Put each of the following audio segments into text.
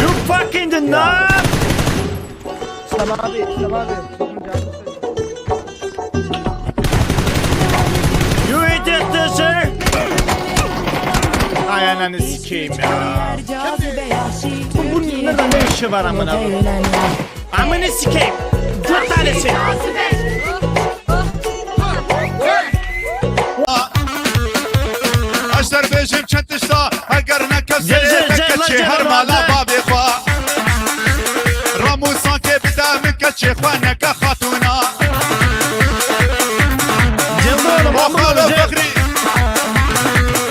You fucking knob! İslam abi, İslam abi. Çocuğun canını söyle. You idiot loser! Ay ananı sikeyim ya. Bu- Bunun ne işi var amına? Amını sikeyim. Dört tanesi. هر مالا زل- بابی خوا رامو سانکه بدا من کچی خوانک خاتونا Cıldı oğlum amına مخالو koyayım. فخری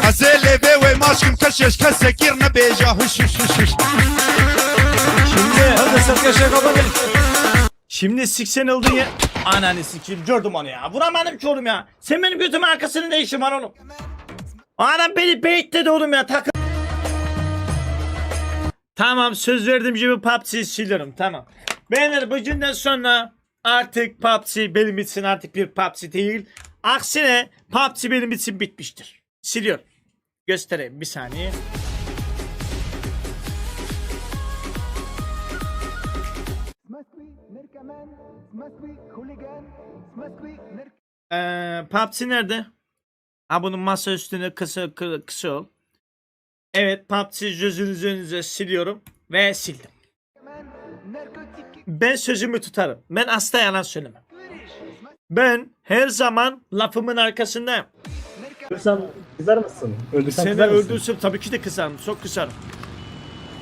ازیلی بی و ماشکم کشش کسی گیر نبیجا هش هش هش هش Şimdi hadi ses yaşa kapat. Şimdi siksen oldun ya. Ananı sikeyim gördüm onu ya. Vuramadım ki oğlum ya. Sen benim götümün arkasının ne işin var oğlum? Anam beni beyitledi oğlum ya takım. Tamam söz verdiğim gibi PUBG'yi siliyorum tamam. Beyler bu günden sonra artık PUBG benim için artık bir PUBG değil. Aksine PUBG benim için bitmiştir. Siliyorum. Göstereyim bir saniye. Ee, PUBG nerede? Ha bunun masa üstüne kısa kı- kısa ol. Evet PUBG gözünüzün önünüze siliyorum ve sildim. Ben sözümü tutarım. Ben asla yalan söylemem. Ben her zaman lafımın arkasındayım. Öldürsem kızar mısın? Öldürsem Seni kızar mısın? öldürsem tabii ki de kızarım. Çok kızarım.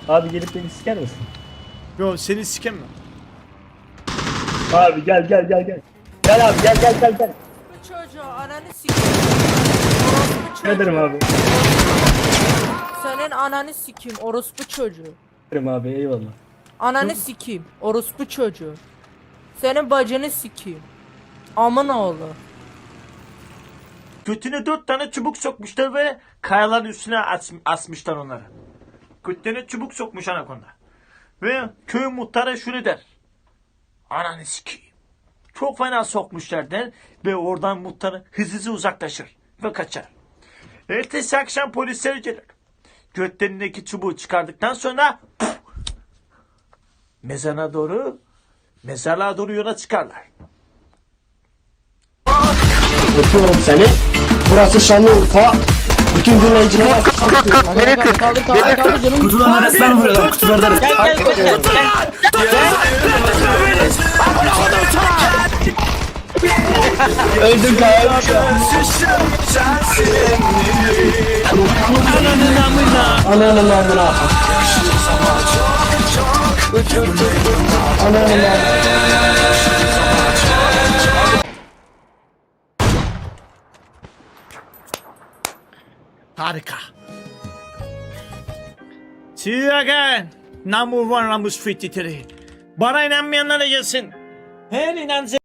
Abi gelip beni siker misin? Yo seni sikemem. Abi gel gel gel gel. Gel abi gel gel gel gel. çocuğu ananı sikeyim. Ne çocuğu. abi? Senin ananı sikeyim orospu çocuğu. Ederim abi eyvallah. Ananı sikeyim orospu çocuğu. Senin bacını sikeyim. Amın oğlu. Götüne dört tane çubuk sokmuşlar ve kayaların üstüne as- asmışlar onları. Götüne çubuk sokmuş anakonda. Ve köy muhtarı şunu der. Ananı sikeyim. Çok fena sokmuşlar der ve oradan muhtarı hızlı hızlı uzaklaşır ve kaçar. Ertesi akşam polisler gelir. Götlerindeki çubuğu çıkardıktan sonra puf, mezana doğru mezarlığa doğru yola çıkarlar. Öpüyorum seni. Burası Şanlıurfa. Bütün dinleyicilere Nereye kaldır kaldır kaldır kaldır canım. kutuların arasından vuruyorlar kutulardan. Gel gel gel gel. Öldüm kayar. Ananın amına. Ananın amına. Harika. See you again. Number one Rambus 53. Bana inanmayanlara gelsin. Her inancı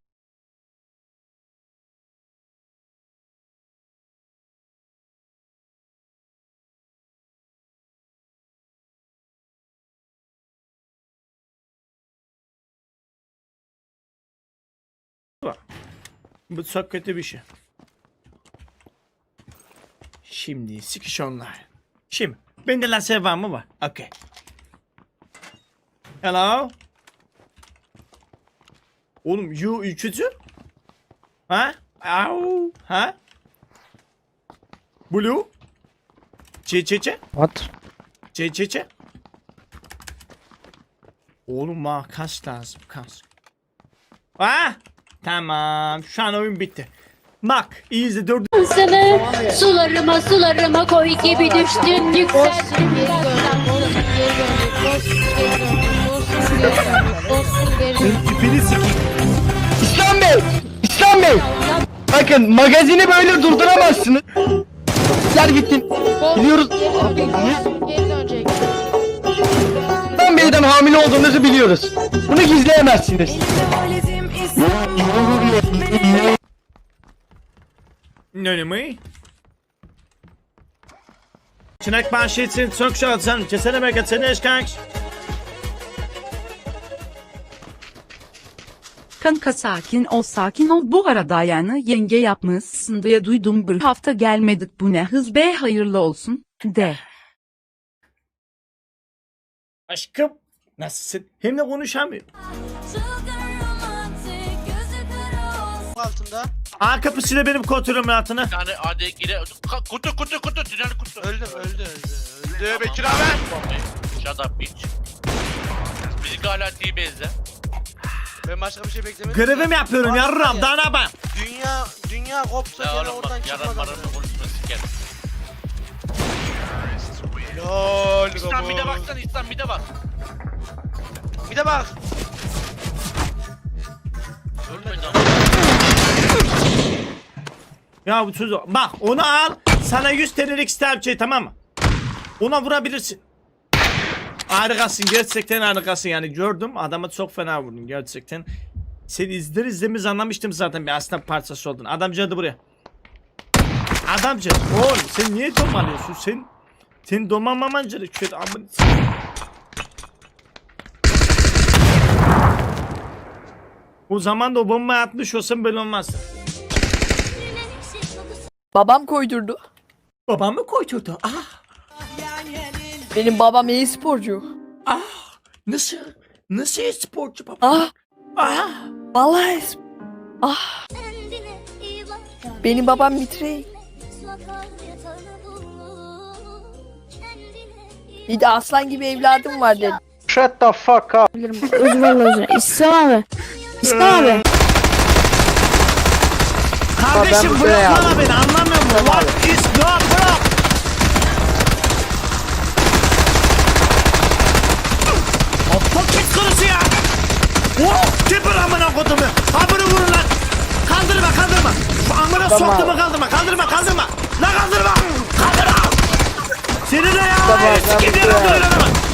Bu çok kötü bir şey. Şimdi sikiş onlar. Şimdi bende lazer var mı var? Okay. Hello? Oğlum you üçücü? Ha? Au? Ha? Blue? C C C? What? C C C? Oğlum bana kas lazım kas. Ha? Tamam şu an oyun bitti. Bak iyi izle dördü. Seni sularıma sularıma koy gibi düştün yükseldin Tipini sikeyim. İslam Bey! İslam Bey! Bakın magazini böyle durduramazsınız. Gel gittin. Biliyoruz. İslam Bey'den hamile olduğunuzu biliyoruz. Bunu gizleyemezsiniz. Nönümü. Çınak bahşişin çok şey şansın. Kesene me kesene eşkanç. Kanka sakin ol sakin ol bu arada yani yenge yapmışsın diye duydum bir hafta gelmedik bu ne hız be hayırlı olsun de. Aşkım nasılsın? Hem de konuşamıyorum. Altında. Aa kapısıyla benim kontrolümün altına. Yani hadi gire. Ka- Kutu kutu kutu tünel kutu. Öldüm öldü öldü. Öldü Bekir abi. Shut up bitch. Bizi hala T-Base'de. Ben başka bir şey beklemedim. Görevimi yapıyorum yarram daha ne yapayım? Dünya dünya kopsa Ya gene oğlum oradan bak yaran çıkmadan. maranı konuşma sikerim. Lol İslam bir de baksana İslam bir de bak. Bir de bak. Ölmedi ama. Ya bu çocuğu bak onu al sana 100 TL'lik şey tamam mı? Ona vurabilirsin. Harikasın gerçekten harikasın yani gördüm adamı çok fena vurdun gerçekten. Seni izler izlemez anlamıştım zaten bir aslan parçası oldun. Adamcı hadi buraya. Adamcı oğlum sen niye domalıyorsun sen? Sen domalmaman gerekiyor. Amın. O zaman da o bombayı atmış olsam böyle olmaz. Babam koydurdu. Babam mı koydurdu? Ah Benim babam iyi sporcu. nasıl? Nasıl sporcu baba? Ah Ah. vallahi ah benim babam mitrey. Bir de aslan gibi evladım var dedi. Shut the fuck up. İslam abi. İslam abi. Kardeşim ben buraya bırak bana beni anlamıyor musun? What is God bırak. Aptal kit konusu ya. Oh, tipir amına kodumu. Ha bunu vurun lan. Kaldırma kaldırma. Şu amına soktu mu kaldırma kaldırma kaldırma. La kaldırma. Kaldırma. Seni de ya. Tamam, diye kaldırın adamı.